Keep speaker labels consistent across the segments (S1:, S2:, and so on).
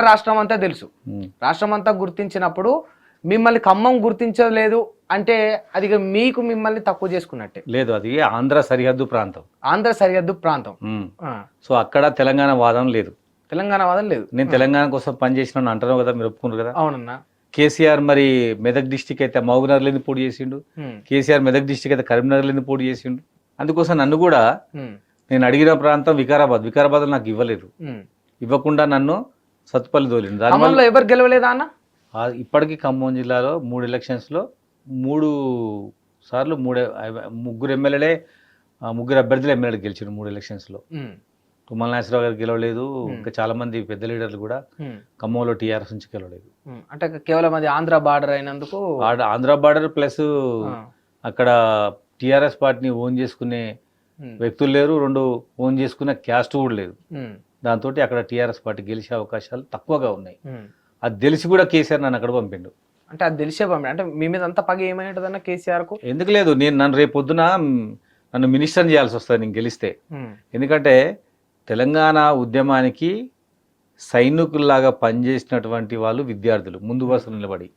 S1: రాష్ట్రం అంతా తెలుసు. రాష్ట్రం అంతా గుర్తించినప్పుడు మిమ్మల్ని ఖమ్మం గుర్తించలేదు అంటే అది మీకు మిమ్మల్ని తక్కువ చేసుకున్నట్టే.
S2: లేదు అది ఆంధ్ర సరిహద్దు ప్రాంతం.
S1: ఆంధ్ర సరిహద్దు ప్రాంతం.
S2: సో అక్కడ తెలంగాణ వాదం లేదు.
S1: తెలంగాణ వాదం లేదు.
S2: నేను తెలంగాణ కోసం పనిచేసిన అంటున్నావు కదా మీరు ఒప్పుకున్నారు కదా?
S1: అవునన్నా.
S2: కేసీఆర్ మరి మెదక్ డిస్టిక్ అయితే మహబూబ్నగర్లో ఎందుకు పోటీ చేసిండు. కేసీఆర్ మెదక్ డిస్టిక్ అయితే కరీంనగర్లో ఎందుకు పోటీ చేసిండు. అందుకోసం నన్ను కూడా నేను అడిగిన ప్రాంతం వికారాబాద్. వికారాబాద్ నాకు ఇవ్వలేదు. ఇవ్వకుండా నన్ను సత్తుపల్లి తోలిండు దానివల్ల
S1: ఎవరు గెలవలేదా అన్న?
S2: ఇప్పటికీ ఖమ్మం జిల్లాలో మూడు ఎలక్షన్స్లో మూడు సార్లు మూడే ముగ్గురు ఎమ్మెల్యేలే ముగ్గురు అభ్యర్థులు ఎమ్మెల్యేలు గెలిచారు మూడు ఎలక్షన్స్లో. తుమ్మల నాగేశ్వరరావు గారు గెలవలేదు. ఇంకా చాలా మంది పెద్ద లీడర్లు కూడా ఖమ్మంలో టీఆర్ఎస్ నుంచి గెలవలేదు.
S1: అంటే కేవలం అది ఆంధ్ర బార్డర్ అయినందుకు
S2: ఆంధ్ర బార్డర్ ప్లస్ అక్కడ టీఆర్ఎస్ పార్టీని ఓన్ చేసుకునే వ్యక్తులు లేరు. రెండు ఓన్ చేసుకునే క్యాస్ట్ కూడా లేదు. దాంతో అక్కడ టీఆర్ఎస్ పార్టీ గెలిచే అవకాశాలు తక్కువగా ఉన్నాయి. అది తెలిసి కూడా కేసీఆర్ నన్ను అక్కడ పంపిండు.
S1: అంటే అది తెలిసే పంపి అంటే మీ మీద అంత పగ కేసీఆర్కు
S2: ఎందుకు లేదు నేను నన్ను రేపు పొద్దున నన్ను మినిస్టర్ చేయాల్సి వస్తుంది నేను గెలిస్తే. ఎందుకంటే తెలంగాణ ఉద్యమానికి సైనికుల్లాగా పనిచేసినటువంటి వాళ్ళు విద్యార్థులు ముందు వరుసలో నిలబడి.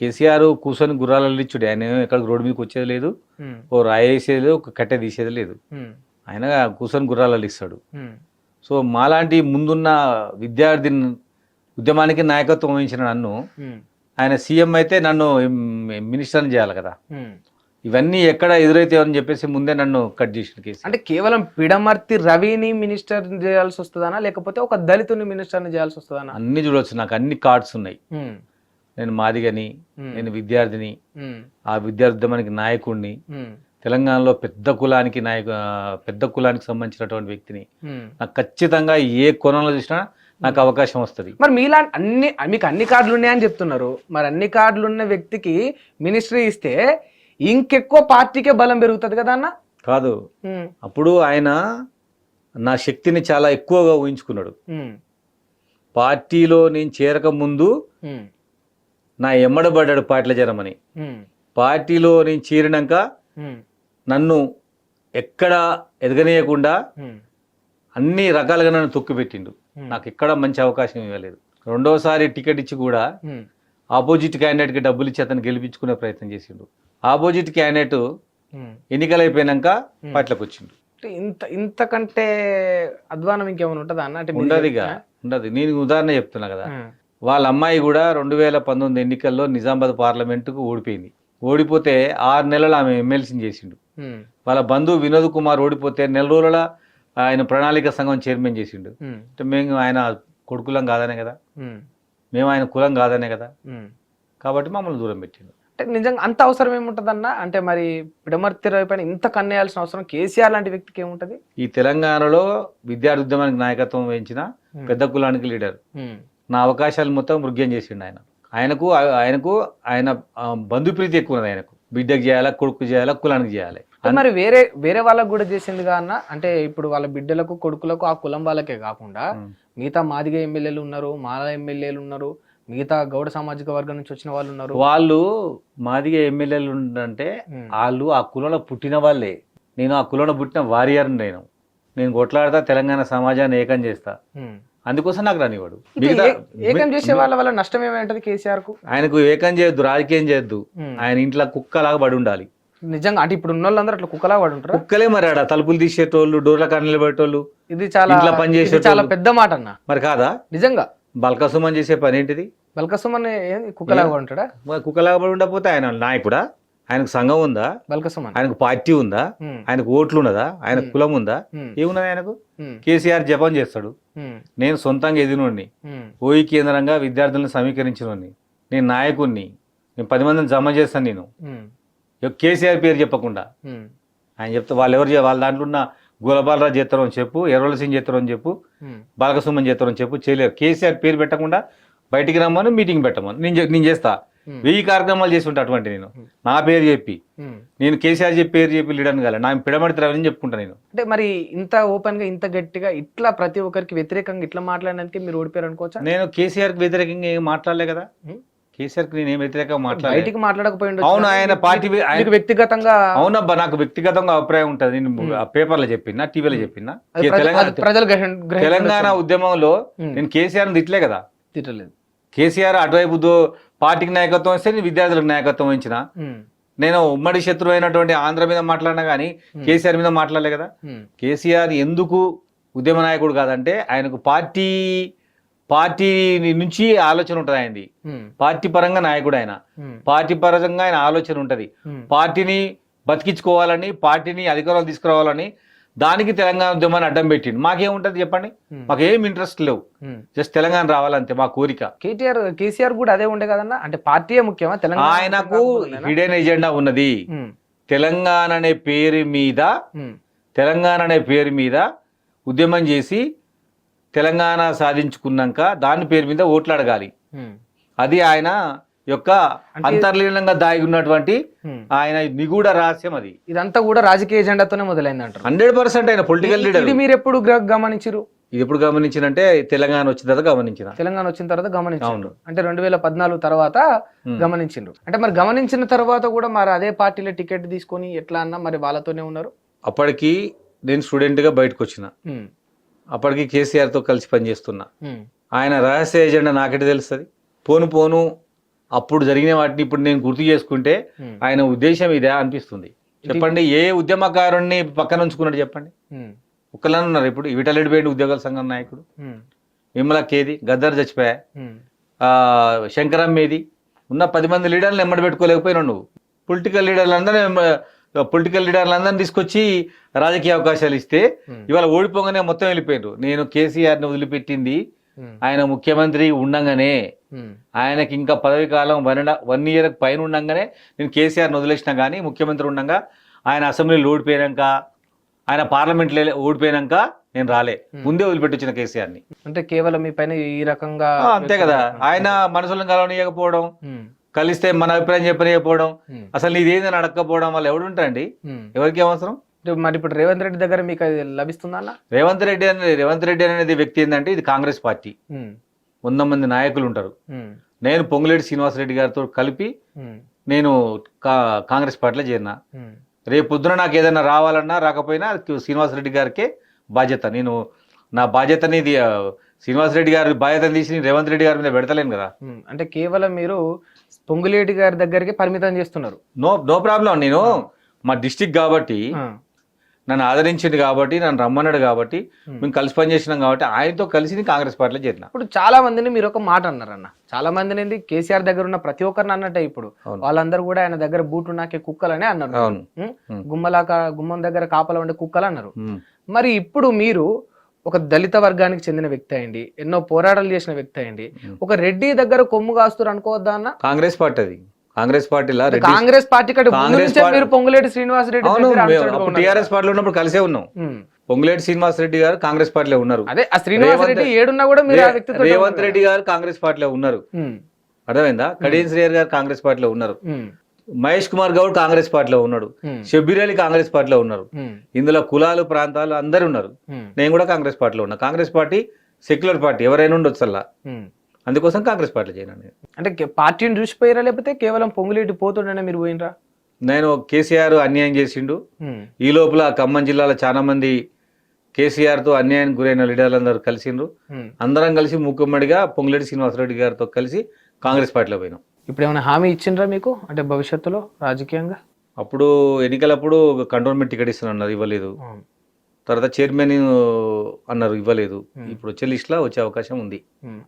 S2: కేసీఆర్ కూర్చొని గుర్రాలలో ఇచ్చుడు. ఆయన ఎక్కడ రోడ్డు మీదకి వచ్చేది లేదు. ఓ రాయేసేది లేదు ఒక కట్టె తీసేది లేదు. ఆయన కూర్చొని గుర్రాలలో ఇస్తాడు. సో మాలాంటి ముందున్న విద్యార్థి ఉద్యమానికి నాయకత్వం వహించిన నన్ను ఆయన సీఎం అయితే నన్ను మినిస్టర్ని చేయాలి కదా. ఇవన్నీ ఎక్కడ ఎదురైతే అని చెప్పేసి ముందే నన్ను కట్ చేసిన కేసు.
S1: అంటే కేవలం పిడమర్తి రవిని మినిస్టర్ చేయాల్సి వస్తుందనా? లేకపోతే ఒక దళితుని మినిస్టర్ని చేయాల్సి వస్తుందనా?
S2: అన్ని చూడవచ్చు నాకు అన్ని కార్డ్స్ ఉన్నాయి. నేను మాదిగని నేను విద్యార్థిని ఆ విద్యార్థి నాయకుడిని తెలంగాణలో పెద్ద కులానికి నాయకు పెద్ద కులానికి సంబంధించినటువంటి వ్యక్తిని. నాకు ఖచ్చితంగా ఏ కోణంలో చూసినా నాకు అవకాశం వస్తుంది.
S1: మరి మీలా అన్ని మీకు అన్ని కార్డులు ఉన్నాయని చెప్తున్నారు. మరి అన్ని కార్డులు ఉన్న వ్యక్తికి మినిస్ట్రీ ఇస్తే ఇంకెక్కువ పార్టీకే బలం పెరుగుతుంది కదా అన్న?
S2: కాదు. అప్పుడు ఆయన నా శక్తిని చాలా ఎక్కువగా ఊహించుకున్నాడు. పార్టీలో నేను చేరక ముందు నా ఎమ్మడబడ్డాడు పార్టీల జరమని
S1: ఉమ్,
S2: పార్టీలో నేను చేరినాక నన్ను ఎక్కడ ఎదగనీయకుండా అన్ని రకాలుగా నన్ను తొక్కిపెట్టిండు నాకు ఎక్కడ మంచి అవకాశం ఇవ్వలేదు. రెండోసారి టికెట్ ఇచ్చి కూడా ఆపోజిట్ క్యాండిడేట్కి డబ్బులు ఇచ్చి అతను గెలిపించుకునే ప్రయత్నం చేసిండు. Opposite candidate
S1: um.
S2: ఎన్నికలు అయిపోయినాక పార్టీలోకి వచ్చిండు
S1: ఇంత ఇంతకంటే అధ్వానం ఇంకేమైనా ఉంటుందా అన్న? అంటే
S2: ఉండదుగా ఉండదు నేను ఉదాహరణ చెప్తున్నా కదా. వాళ్ళ అమ్మాయి కూడా రెండు వేల పంతొమ్మిది ఎన్నికల్లో నిజామాబాద్ పార్లమెంటుకు ఓడిపోయింది. ఓడిపోతే ఆరు నెలలు ఆమె ఎమ్మెల్సీని చేసిండు. వాళ్ళ బంధువు వినోద్ కుమార్ ఓడిపోతే నెల రోజుల ఆయన ప్రణాళిక సంఘం చైర్మన్ చేసిండు. అంటే మేము ఆయన కొడుకులం కాదనే కదా. మేము ఆయన కులం కాదనే కదా. కాబట్టి మమ్మల్ని దూరం పెట్టిండు.
S1: అంటే నిజంగా అంత అవసరం ఏముంటదన్న? అంటే మరి పిడమర్తి పైన ఇంత కన్నేయాల్సిన అవసరం కేసీఆర్ లాంటి వ్యక్తికి ఏముంటది?
S2: ఈ తెలంగాణలో విద్యార్థి ఉద్యమానికి నాయకత్వం వహించిన పెద్ద కులానికి లీడర్. నా అవకాశాలు మొత్తం మృగ్యం చేసిండు ఆయన. ఆయనకు ఆయనకు ఆయన బంధుప్రీతి ఎక్కువ ఉన్నది ఆయనకు. బిడ్డకు చేయాలా కొడుకు చేయాలా కులానికి చేయాలి.
S1: మరి వేరే వేరే వాళ్ళకు కూడా చేసిందిగా అన్న? అంటే ఇప్పుడు వాళ్ళ బిడ్డలకు కొడుకులకు ఆ కులం వాళ్ళకే కాకుండా. మిగతా మాదిగ ఎమ్మెల్యేలు ఉన్నారు మాల ఎమ్మెల్యేలు ఉన్నారు మిగతా గౌడ సామాజిక వర్గం నుంచి వచ్చిన వాళ్ళు ఉన్నారు.
S2: వాళ్ళు మాదిగా ఎమ్మెల్యేలు ఉండంటే వాళ్ళు ఆ కులంలో పుట్టిన వాళ్ళే. నేను ఆ కులంలో పుట్టిన వారియర్ నేను. నేను కొట్లాడతా తెలంగాణ సమాజాన్ని ఏకం చేస్తా. అందుకోసం నాకు రానివాడు
S1: ఏకం చేసే వాళ్ళ వల్ల నష్టం ఏమైంటది కేసీఆర్కు
S2: ఆయనకు ఏకం చేయొద్దు రాజకీయం చేయొద్దు. ఆయన ఇంట్లో కుక్కలాగా పడి ఉండాలి.
S1: నిజంగా అంటే ఇప్పుడు ఉన్న వాళ్ళందరూ అట్లా కుక్కలా పడి ఉంటారా
S2: కుక్కలే మరి ఆడ తలుపులు తీసేటోళ్ళు డోర్ల కన్నులు పెట్టేటోళ్ళు
S1: ఇది చాలా
S2: ఇంట్లో పని
S1: ఇది
S2: చేసేటోళ్ళు.
S1: చాలా పెద్ద మాట అన్న.
S2: మరి కాదా?
S1: నిజంగా.
S2: బల్కసుమని చేసే పని ఏంటిది?
S1: బల్కసుమన్ కుక్కలాగా ఉంటాడా
S2: మరి కుక్కలాగా పడి ఉండకపోతే ఆయన నాయకుడా? ఆయనకు సంఘం ఉందా?
S1: బల్కసుమన్.
S2: ఆయనకు పార్టీ ఉందా? ఆయనకు ఓట్లు ఉన్నదా? ఆయన. కులం ఉందా? ఏమున్నది ఆయనకు? కేసీఆర్ జపం చేస్తాడు. నేను సొంతంగా ఎదినోడిని ఓయి కేంద్రంగా విద్యార్థులను సమీకరించినోడిని. నేను నాయకుడిని నేను పది మందిని జమ చేస్తాను నేను. కేసీఆర్ పేరు చెప్పకుండా. ఆయన చెప్తే వాళ్ళు ఎవరు వాళ్ళ దాంట్లో ఉన్న గోలబాలరాజు చేస్తారో అని చెప్పు ఎర్రల సింగ్ చేస్తారో అని చెప్పు బాలకసుమన్ చేస్తారో అని చెప్పు చేయలేరు. కేసీఆర్ పేరు పెట్టకుండా బయటికి రమ్మని మీటింగ్ పెట్టమని. నేను నేను చేస్తా. వెయ్యి కార్యక్రమాలు చేసి ఉంటా అటువంటి నేను. నా పేరు చెప్పి. నేను కేసీఆర్ చెప్పి పేరు చెప్పి లీడర్ని కాలే. నా పిడమడి రవని చెప్పుకుంటా నేను.
S1: అంటే మరి ఇంత ఓపెన్గా ఇంత గట్టిగా ఇట్లా ప్రతి ఒక్కరికి వ్యతిరేకంగా ఇట్లా మాట్లాడినందుకే మీరు ఓడిపోయారు అనుకోవచ్చా
S2: నేను కేసీఆర్కి వ్యతిరేకంగా ఏం మాట్లాడలే కదా. కేసీఆర్కి నేను ఏం వ్యతిరేకంగా మాట్లాడలే
S1: బయటికి
S2: అవును ఆయన పార్టీ
S1: వ్యక్తిగతంగా
S2: అవునబ్బా నాకు వ్యక్తిగతంగా అభిప్రాయం ఉంటుంది. నేను పేపర్లో చెప్పినా టీవీలో చెప్పినా తెలంగాణ తెలంగాణ. ఉద్యమంలో. నేను కేసీఆర్ తిట్లే కదా?
S1: తిట్టలేదు.
S2: కేసీఆర్ అటువైపు పార్టీకి నాయకత్వం ఇస్తే నేను విద్యార్థులకు నాయకత్వం వహించిన. నేను ఉమ్మడి శత్రువు అయినటువంటి ఆంధ్ర మీద మాట్లాడినా కానీ కేసీఆర్ మీద మాట్లాడలే కదా? కేసీఆర్ ఎందుకు ఉద్యమ నాయకుడు కాదంటే ఆయనకు పార్టీ పార్టీ నుంచి ఆలోచన ఉంటుంది ఆయనది. పార్టీ పరంగా నాయకుడు ఆయన. పార్టీ పరంగా ఆయన ఆలోచన ఉంటుంది. పార్టీని బతికించుకోవాలని పార్టీని అధికారంలో తీసుకురావాలని దానికి తెలంగాణ ఉద్యమాన్ని అడ్డం పెట్టిండు. మాకేముంటది చెప్పండి? మాకేం ఇంట్రెస్ట్ లేవు. జస్ట్ తెలంగాణ రావాలంతే మా కోరిక.
S1: కేటీఆర్ కేసీఆర్ కూడా అదే ఉండే కదన్నా? అంటే పార్టీయే ముఖ్యమా? తెలంగాణ
S2: ఆయనకు? హిడెన్ ఎజెండా ఉన్నది. తెలంగాణ అనే పేరు మీద తెలంగాణ అనే పేరు మీద ఉద్యమం చేసి తెలంగాణ సాధించుకున్నాక దాని పేరు మీద ఓట్లు అడగాలి అది ఆయన యొక్క అంతర్లీనంగా దాగి ఉన్నటువంటి. ఆయన నిగూఢ రహస్యం అది.
S1: ఇదంతా కూడా రాజకీయ ఎజెండాతోనే మొదలైంది అంటారు
S2: హండ్రెడ్ పర్సెంట్ ఆయన పొలిటికల్ లీడర్.
S1: ఇది మీరు ఎప్పుడు గమనించిరు
S2: ఇది ఎప్పుడు గమనించినంటే తెలంగాణ వచ్చిన తర్వాత గమనించిన.
S1: తెలంగాణ వచ్చిన తర్వాత గమనించారు అంటే రెండు వేల పద్నాలుగు తర్వాత. గమనించిండ్రు అంటే మరి గమనించిన తర్వాత కూడా మరి అదే పార్టీలో టికెట్ తీసుకొని ఎట్లా అన్నా మరి వాళ్ళతోనే ఉన్నారు?
S2: అప్పటికి నేను స్టూడెంట్గా బయటకు వచ్చిన అప్పటికి కేసీఆర్తో కలిసి పనిచేస్తున్నా. ఆయన రహస్య ఎజెండా నాకెట తెలుస్తుంది. పోను పోను అప్పుడు జరిగిన వాటిని ఇప్పుడు నేను గుర్తు చేసుకుంటే ఆయన ఉద్దేశం ఇదే అనిపిస్తుంది. చెప్పండి ఏ ఉద్యమకారుణ్ణి పక్కన ఉంచుకున్నాడు చెప్పండి?
S1: ఉమ్,
S2: ఒక్కలానే ఉన్నారు ఇప్పుడు విటలెడిపోయింది ఉద్యోగాల సంఘం నాయకుడు. విమల కేది గద్దర్ చచ్చిపోయా? శంకరం మేది ఉన్న పది మంది లీడర్లు ఎమ్మడి పెట్టుకోలేకపోయినావు నువ్వు. పొలిటికల్ లీడర్లు అందరూ పొలిటికల్ లీడర్లు అందరిని తీసుకొచ్చి రాజకీయ అవకాశాలు ఇస్తే
S1: ఉమ్,
S2: ఇవాళ ఓడిపోగానే మొత్తం వెళ్ళిపోయారు నేను కేసీఆర్ని వదిలిపెట్టింది.
S1: ఉమ్,
S2: ఆయన ముఖ్యమంత్రి ఉండంగానే
S1: ఉమ్,
S2: ఆయనకి ఇంకా పదవి కాలం వన్ అండ్ వన్ ఇయర్ పైన ఉండంగానే నేను కేసీఆర్ని వదిలేసిన కానీ ముఖ్యమంత్రి ఉండంగా ఆయన అసెంబ్లీలో ఓడిపోయాక ఆయన పార్లమెంట్లో ఓడిపోయాక నేను రాలే. ముందే వదిలిపెట్టొచ్చిన కేసీఆర్ని.
S1: అంటే కేవలం మీ పైన ఈ రకంగా
S2: అంతే కదా. ఆయన మనసులను కలవనీయకపోవడం కలిస్తే మన అభిప్రాయం చెప్పనీయకపోవడం అసలు నీదేందని అడగకపోవడం వల్ల ఎవడు ఉంటారండి
S1: ఉమ్.
S2: ఎవరికి అవసరం?
S1: మరి ఇప్పుడు రేవంత్ రెడ్డి దగ్గర మీకు అది లభిస్తుందా
S2: రేవంత్ రెడ్డి అనేది రేవంత్ రెడ్డి అనేది వ్యక్తి ఏంటంటే ఇది కాంగ్రెస్ పార్టీ. వంద మంది నాయకులు ఉంటారు. నేను పొంగులేటి శ్రీనివాసరెడ్డి గారితో కలిపి నేను కాంగ్రెస్ పార్టీలో చేరిన. రేపు పొద్దున నాకు ఏదైనా రావాలన్నా రాకపోయినా శ్రీనివాసరెడ్డి గారికే బాధ్యత. నేను నా బాధ్యతని ఇది ఆ, శ్రీనివాసరెడ్డి గారి బాధ్యతను తీసి రేవంత్ రెడ్డి గారి మీద పెడతలేను కదా.
S1: అంటే కేవలం మీరు పొంగులేటి గారి దగ్గరికి పరిమితం చేస్తున్నారు.
S2: No no problem. నేను మా డిస్టిక్ కాబట్టి నన్ను ఆదరించింది కాబట్టి నన్ను రమ్మన్నాడు కాబట్టి. మేము కలిసి పనిచేసినాం కాబట్టి ఆయనతో కలిసి నేను కాంగ్రెస్ పార్టీలో చేరిన.
S1: ఇప్పుడు చాలా మందిని మీరు ఒక మాట అన్నారన్న చాలా మందిని కేసీఆర్ దగ్గర ఉన్న ప్రతి ఒక్కరిని అన్నట్టే ఇప్పుడు. వాళ్ళందరూ కూడా ఆయన దగ్గర బూటు నాకే కుక్కలనే అన్నారు. గుమ్మలాక గుమ్మం దగ్గర కాపలా ఉండే కుక్కలు అన్నారు. మరి ఇప్పుడు మీరు ఒక దళిత వర్గానికి చెందిన వ్యక్తి అయ్యండి ఎన్నో పోరాటాలు చేసిన వ్యక్తి
S2: ఉమ్.
S1: ఒక రెడ్డి దగ్గర కొమ్ము కాస్తారు అనుకోవద్దా అన్న?
S2: కాంగ్రెస్ పార్టీ అది. కాంగ్రెస్ పార్టీలో
S1: కాంగ్రెస్ పార్టీ
S2: కాంగ్రెస్
S1: మీరు పొంగులేటి శ్రీనివాస్ రెడ్డి
S2: అవును టీఆర్ఎస్ పార్టీలో ఉన్నప్పుడు కలిసే ఉన్నాం. పొంగులేటి శ్రీనివాస్ రెడ్డి గారు కాంగ్రెస్ పార్టీలో ఉన్నారు.
S1: అదే ఆ శ్రీనివాస్ రెడ్డి ఏడున్నా కూడా మీరు
S2: రేవంత్ రెడ్డి గారు కాంగ్రెస్ పార్టీలో ఉన్నారు. అర్థమైందా? కడియం శ్రీయర్ గారు కాంగ్రెస్ పార్టీలో ఉన్నారు. మహేష్ కుమార్ గౌడ్ కాంగ్రెస్ పార్టీలో ఉన్నాడు. షబ్బీర్ అలీ కాంగ్రెస్ పార్టీలో ఉన్నారు. ఇందులో కులాలు ప్రాంతాలు అందరు ఉన్నారు. నేను కూడా కాంగ్రెస్ పార్టీలో ఉన్నా. కాంగ్రెస్ పార్టీ సెక్యులర్ పార్టీ ఎవరైనా ఉండొచ్చు అలా. అందుకోసం కాంగ్రెస్ పార్టీలో చేయను
S1: అంటే పార్టీని చూసిపోయారా లేకపోతే కేవలం పొంగులేటి పోతుండేనా మీరు పోయినరా?
S2: నేను కేసీఆర్ అన్యాయం చేసిండు. ఈ లోపల ఖమ్మం జిల్లాలో చాలా మంది కేసీఆర్తో అన్యాయానికి గురైన లీడర్లందరూ కలిసిండ్రు. అందరం కలిసి మూకుమ్మడిగా పొంగులేటి శ్రీనివాసరెడ్డి గారితో కలిసి కాంగ్రెస్ పార్టీలో పోయినాం.
S1: ఇప్పుడు ఏమైనా హామీ ఇచ్చిండ్రా మీకు? అంటే భవిష్యత్తులో రాజకీయంగా?
S2: అప్పుడు ఎన్నికలప్పుడు కంటోన్మెంట్ టికెట్ ఇస్తాను అన్నారు ఇవ్వలేదు. తర్వాత చైర్మన్ అన్నారు ఇవ్వలేదు. ఇప్పుడు వచ్చే లిస్ట్లో వచ్చే అవకాశం ఉంది.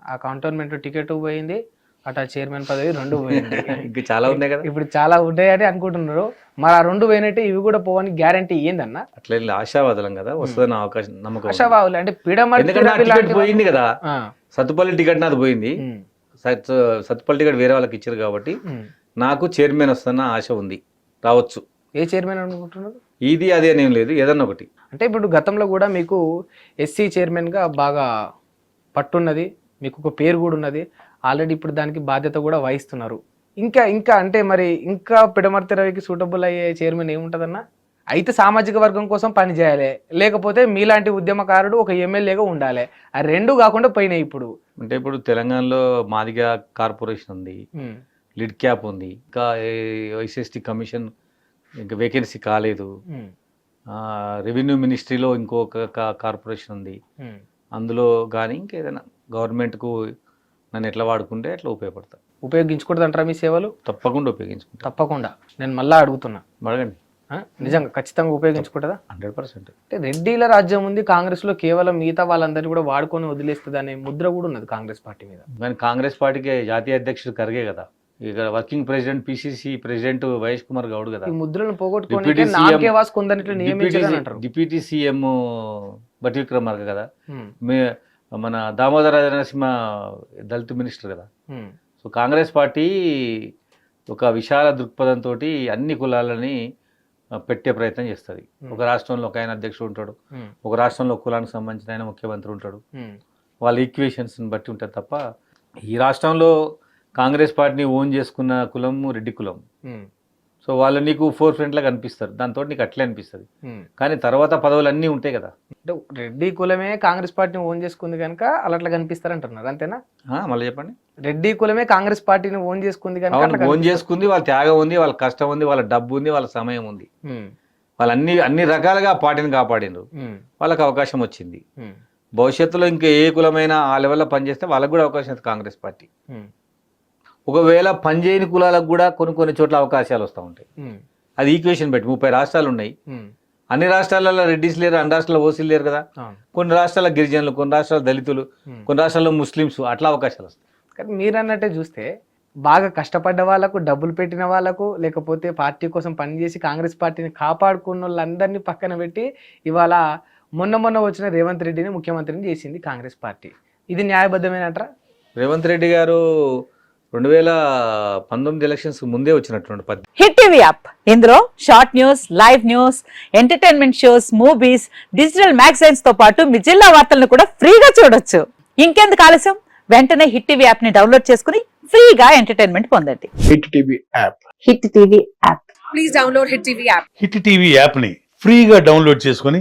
S1: ఆ కంటోన్మెంట్ టికెట్ పోయింది అటు చైర్మన్ పదవి రెండు పోయింది.
S2: ఇంకా చాలా ఉన్నాయి కదా.
S1: ఇప్పుడు చాలా ఉన్నాయని అనుకుంటున్నారు. మరి ఆ రెండు పోయినట్టే ఇవి కూడా పోవని గ్యారంటీ ఏందన్న
S2: అట్లా ఆశావాదలం కదా. వస్తుందని అవకాశం నమ్మకం ఉంది.
S1: ఆశావాహులు అంటే
S2: పోయింది కదా. సత్తుపల్లి టికెట్ నాది పోయింది.
S1: ఉమ్,
S2: సత్- సత్తుపల్లి టికెట్ వేరే వాళ్ళకి ఇచ్చారు కాబట్టి. నాకు చైర్మన్ వస్తున్న ఆశ ఉంది. రావచ్చు.
S1: ఏ చైర్మన్ అనుకుంటున్నారు?
S2: ఇది అది అని ఏం లేదు ఏదన్నా ఒకటి.
S1: అంటే ఇప్పుడు గతంలో కూడా మీకు ఎస్సీ చైర్మన్గా బాగా పట్టున్నది మీకు ఒక పేరు కూడా ఉన్నది. ఆల్రెడీ ఇప్పుడు దానికి బాధ్యత కూడా వహిస్తున్నారు. ఇంకా ఇంకా అంటే మరి ఇంకా పిడమర్తి రవికి సూటబుల్ అయ్యే చైర్మన్ ఏముంటుందన్న? అయితే సామాజిక వర్గం కోసం పని చేయాలి. లేకపోతే మీలాంటి ఉద్యమకారుడు ఒక ఎమ్మెల్యేగా ఉండాలి. ఆ రెండు కాకుండా పోయినాయి ఇప్పుడు.
S2: అంటే ఇప్పుడు తెలంగాణలో మాదిగా కార్పొరేషన్ ఉంది. లిడ్ క్యాప్ ఉంది. ఇంకా ఎస్ఎస్టీ కమిషన్ ఇంకా వేకెన్సీ కాలేదు. రెవెన్యూ మినిస్ట్రీలో ఇంకొక కార్పొరేషన్ ఉంది. అందులో కానీ ఇంకేదైనా గవర్నమెంట్కు నన్ను ఎట్లా వాడుకుంటే అట్లా ఉపయోగపడతా.
S1: ఉపయోగించకూడదు అంటారా మీ సేవలు?
S2: తప్పకుండా ఉపయోగించుకుంటా.
S1: తప్పకుండా. నేను మళ్ళా అడుగుతున్నా.
S2: అడగండి?
S1: నిజంగా ఖచ్చితంగా ఉపయోగించకూడదా
S2: హండ్రెడ్ పర్సెంట్.
S1: అంటే రెడ్డిల రాజ్యం ఉంది కాంగ్రెస్లో కేవలం మిగతా వాళ్ళందరినీ కూడా వాడుకొని వదిలేస్తుంది అనే ముద్ర కూడా ఉన్నది కాంగ్రెస్ పార్టీ మీద.
S2: కానీ కాంగ్రెస్ పార్టీకి జాతీయ అధ్యక్షుడు ఖర్గే కదా. ఇక working president PCC president Mahesh Kumar Goud కదా.
S1: ఈ ముద్రలను పోగొట్టుకొని
S2: డిప్యూటీ సీఎం బట్టి విక్రమార్క కదా. మన దామోదర నరసింహ దళిత మినిస్టర్ కదా. సో కాంగ్రెస్ పార్టీ ఒక విశాల దృక్పథంతో అన్ని కులాలని పెట్టే ప్రయత్నం చేస్తుంది. ఒక రాష్ట్రంలో ఒక ఆయన అధ్యక్షుడు ఉంటాడు. ఒక రాష్ట్రంలో కులానికి సంబంధించిన ఆయన ముఖ్యమంత్రి ఉంటాడు. వాళ్ళ ఈక్వేషన్స్ని బట్టి ఉంటుంది తప్ప ఈ రాష్ట్రంలో కాంగ్రెస్ పార్టీని ఓన్ చేసుకున్న కులం రెడ్డి కులం. సో వాళ్ళు నీకు ఫోర్ ఫ్రంట్లా కనిపిస్తారు దాంతో నీకు అట్లే అనిపిస్తుంది. కానీ తర్వాత పదవులు అన్నీ ఉంటాయి కదా.
S1: అంటే రెడ్డి కులమే కాంగ్రెస్ పార్టీని ఓన్ చేసుకుంది కనుక అలా అట్లా కనిపిస్తారు అంటున్నారు అంతేనా
S2: మళ్ళీ చెప్పండి.
S1: రెడ్డి కులమే కాంగ్రెస్ పార్టీని ఓన్ చేసుకుంది కనుక
S2: ఓన్ చేసుకుంది వాళ్ళ త్యాగం ఉంది వాళ్ళ కష్టం ఉంది వాళ్ళ డబ్బు ఉంది వాళ్ళ సమయం ఉంది.
S1: ఉమ్,
S2: వాళ్ళు అన్ని అన్ని రకాలుగా పార్టీని కాపాడినరు వాళ్ళకి అవకాశం వచ్చింది. భవిష్యత్తులో ఇంకా ఏ కులమైనా ఆ లెవెల్లో పనిచేస్తే వాళ్ళకు కూడా అవకాశం కాంగ్రెస్ పార్టీ. ఒకవేళ పనిచేయని కులాలకు కూడా కొన్ని కొన్ని చోట్ల అవకాశాలు వస్తూ ఉంటాయి. అది ఈక్వేషన్ పెట్టి ముప్పై రాష్ట్రాలు ఉన్నాయి. అన్ని రాష్ట్రాలలో రెడ్డిస్ లేరు అన్ని రాష్ట్రాల్లో ఓసీలు లేరు కదా. కొన్ని రాష్ట్రాల గిరిజనులు కొన్ని రాష్ట్రాల దళితులు. కొన్ని రాష్ట్రాల్లో ముస్లిమ్స్ అట్లా అవకాశాలు వస్తాయి.
S1: కానీ మీరు అన్నట్టే చూస్తే బాగా కష్టపడ్డ వాళ్ళకు డబ్బులు పెట్టిన వాళ్ళకు లేకపోతే పార్టీ కోసం పనిచేసి కాంగ్రెస్ పార్టీని కాపాడుకున్న వాళ్ళందరినీ పక్కన పెట్టి ఇవాళ మొన్న మొన్న వచ్చిన రేవంత్ రెడ్డిని ముఖ్యమంత్రిని చేసింది కాంగ్రెస్ పార్టీ. ఇది న్యాయబద్ధమేనంటారా?
S2: రేవంత్ రెడ్డి గారు రెండు వేల పంతొమ్మిది ఎలక్షన్స్ ముందే వచ్చినటువంటి పద్
S3: హిట్ టీవీ యాప్ ఇందులో short news live news entertainment shows movies digital మ్యాగజైన్స్తో పాటు మీ జిల్లా వార్తలను కూడా ఫ్రీగా చూడొచ్చు. ఇంకెందుకు ఆలస్యం? వెంటనే హిట్ టీవీ యాప్ని డౌన్లోడ్ చేసుకుని ఫ్రీగా ఎంటర్టైన్మెంట్ పొందండి.
S4: Hit TV app
S3: hit TV app
S5: please download Hit TV app.
S6: Hit TV యాప్ని ఫ్రీగా డౌన్లోడ్ చేసుకొని